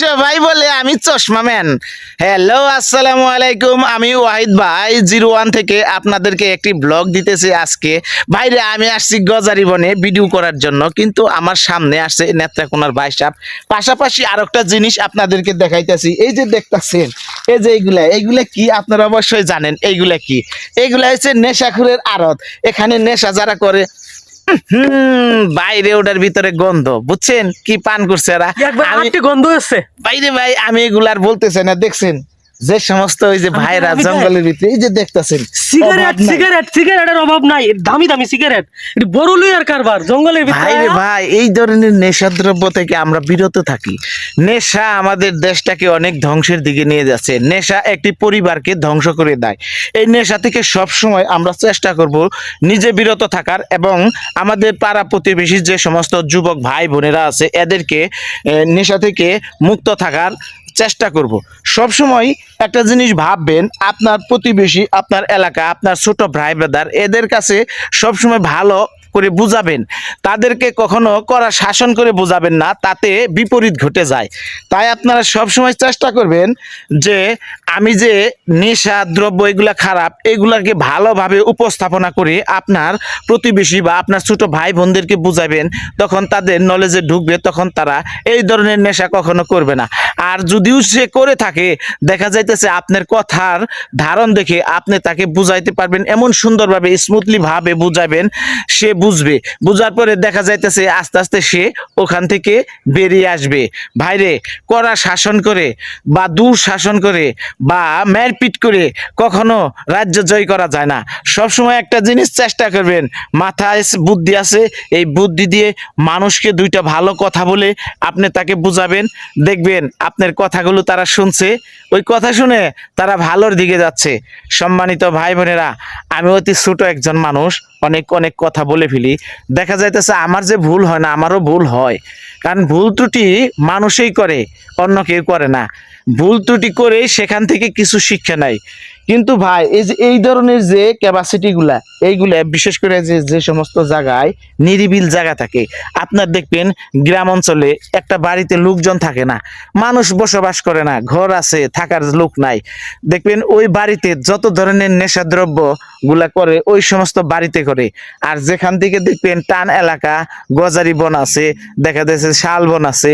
সবাই বলে আমি চশমা ম্যান। হ্যালো আসসালামু আলাইকুম। আমি ওয়াহিদ ভাই, জিরো ওয়ান থেকে আপনাদেরকে একটি ব্লগ দিতেছি আজকে। ভাইরে আমি আসছি গজারি বনে ভিডিও করার জন্য, কিন্তু আমার সামনে আসছে নেত্রাকোনার বাইসাপ পাশাপাশি আর একটা জিনিস আপনাদেরকে দেখাইতেছি। এই যে দেখতাছেন, এই যে এইগুলা এইগুলা কি আপনারা অবশ্যই জানেন, এইগুলা কি? এইগুলা হচ্ছে নেশাখুরের আড়ত। এখানে নেশা যারা করে হুম বাইরে ওটার ভিতরে গন্ধ বুঝছেন? কি পান করছে এরা? গন্ধ হচ্ছে। বাইরে ভাই আমি এগুলার বলতেছে না দেখছেন? যে সমস্ত ওই যে ভাইরা জঙ্গলের ভিতরে এই যে দেখতাছেন সিগারেট সিগারেট সিগারেটের অভাব নাই দামি দামি সিগারেট এটি বড় কারবার জঙ্গলের ভিতরে ভাই ভাই এই ধরনের নেশা দ্রব্য থেকে আমরা বিরত থাকি। নেশা আমাদের দেশটাকে অনেক ধ্বংসের দিকে নিয়ে যাচ্ছে। নেশা একটি পরিবারকে ধ্বংস করে দেয়। এই নেশা থেকে সব সময় আমরা চেষ্টা করব নিজে বিরত থাকার এবং আমাদের পাড়া প্রতিবেশী যে সমস্ত যুবক ভাই বোনেরা আছে এদেরকে নেশা থেকে মুক্ত থাকার চেষ্টা করব। সব সময় একটা জিনিস ভাববেন, আপনার প্রতিবেশী, আপনার এলাকা, আপনার ছোট ভাই ব্রাদার এদের কাছে সবসময় ভালো করে বুঝাবেন। তাদেরকে কখনো করা শাসন করে বোঝাবেন না, তাতে বিপরীত ঘটে যায়। তাই আপনারা সবসময় চেষ্টা করবেন যে, আমি যে নেশা, দ্রব্য এগুলা খারাপ, এগুলাকে ভালোভাবে উপস্থাপনা করে আপনার প্রতিবেশী বা আপনার ছোট ভাই বোনদেরকে বুঝাবেন, তখন তাদের নলেজে ঢুকবে, তখন তারা এই ধরনের নেশা কখনো করবে না। আর যদিও সে করে থাকে, দেখা যাইতেছে আপনার কথার ধারণ দেখে আপনি তাকে বুঝাইতে পারবেন, এমন সুন্দরভাবে স্মুথলি ভাবে বুঝাবেন, সে বুঝবে। বুঝার পরে দেখা যাইতেছে আস্তে আস্তে সে ওখান থেকে বেরিয়ে আসবে। ভাইরে, কড়া শাসন করে বা দূর শাসন করে বা মারপিট করে কখনো রাজ্য জয় করা যায় না। সবসময় একটা জিনিস চেষ্টা করবেন, মাথায় বুদ্ধি আছে, এই বুদ্ধি দিয়ে মানুষকে দুইটা ভালো কথা বলে আপনি তাকে বুঝাবেন। দেখবেন আপনার কথাগুলো তারা শুনছে, ওই কথা শুনে তারা ভালোর দিকে যাচ্ছে। সম্মানিত ভাই বোনেরা, আমি অতি ছোট একজন মানুষ, অনেক অনেক কথা বলে ফেলি, দেখা যাইতেছে আমার যে ভুল হয় না, আমারও ভুল হয়। কারণ ভুল ত্রুটি মানুষেই করে, অন্য কেউ করে না। ভুল ত্রুটি করে সেখান থেকে কিছু শিক্ষা নাই কিন্তু ভাই, এই যে, এই ধরনের যে ক্যাপাসিটিগুলা এইগুলা বিশেষ করে যে যে সমস্ত জায়গায় নিরিবিল জায়গা থাকে, আপনার দেখবেন গ্রাম অঞ্চলে একটা বাড়িতে লোকজন থাকে না, মানুষ বসবাস করে না, ঘর আছে, থাকার লোক নাই। দেখবেন ওই বাড়িতে যত ধরনের নেশাদ্রব্যগুলা করে, ওই সমস্ত বাড়িতে করে। আর যেখান থেকে দেখবেন টান এলাকা, গজারি বন আছে, দেখা যাচ্ছে শাল বন আছে,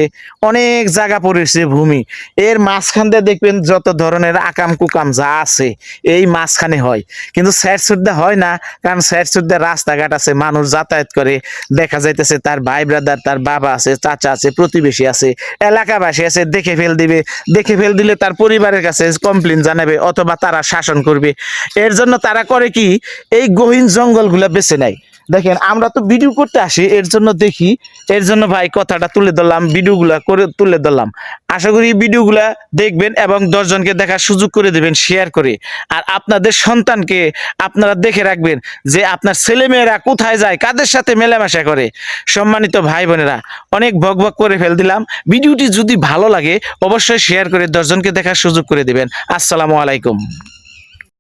অনেক জায়গা পড়েছে ভূমি। এর মাঝখান দিয়ে দেখবেন যত ধরনের আকাম কুকাম যা আছে, এই মাঝখানে হয়। কিন্তু স্যার সুদ্ধা হয় না কারণ সাইড সুদ্ধে রাস্তাঘাট আছে, মানুষ যাতায়াত করে, দেখা যাইতেছে তার ভাই ব্রাদার তার বাবা আছে, চাচা আছে, প্রতিবেশী আছে, এলাকাবাসী আছে, দেখে ফেল দিবে, দেখে ফেল দিলে তার পরিবারের কাছে কমপ্লেন জানাবে অথবা তারা শাসন করবে। এর জন্য তারা করে কি, এই গহীন জঙ্গলগুলো বেছে নেয়। দেখেন, আমরা তো ভিডিও করতে আসি, এর জন্য দেখি, এর জন্য ভাই কথাটা তুলে ধরলাম ভিডিওগুলা করে তুলে ধরলাম। আশা করি ভিডিওগুলা দেখবেন এবং দশজনকে দেখার সুযোগ করে দেবেন শেয়ার করে। আর আপনাদের সন্তানকে আপনারা দেখে রাখবেন যে আপনার ছেলেমেয়েরা কোথায় যায়, কাদের সাথে মেলামেশা করে। সম্মানিত ভাই বোনেরা, অনেক ভক ভক করে ফেল দিলাম। ভিডিওটি যদি ভালো লাগে, অবশ্যই শেয়ার করে দশজনকে দেখার সুযোগ করে দেবেন। আসসালামু আলাইকুম।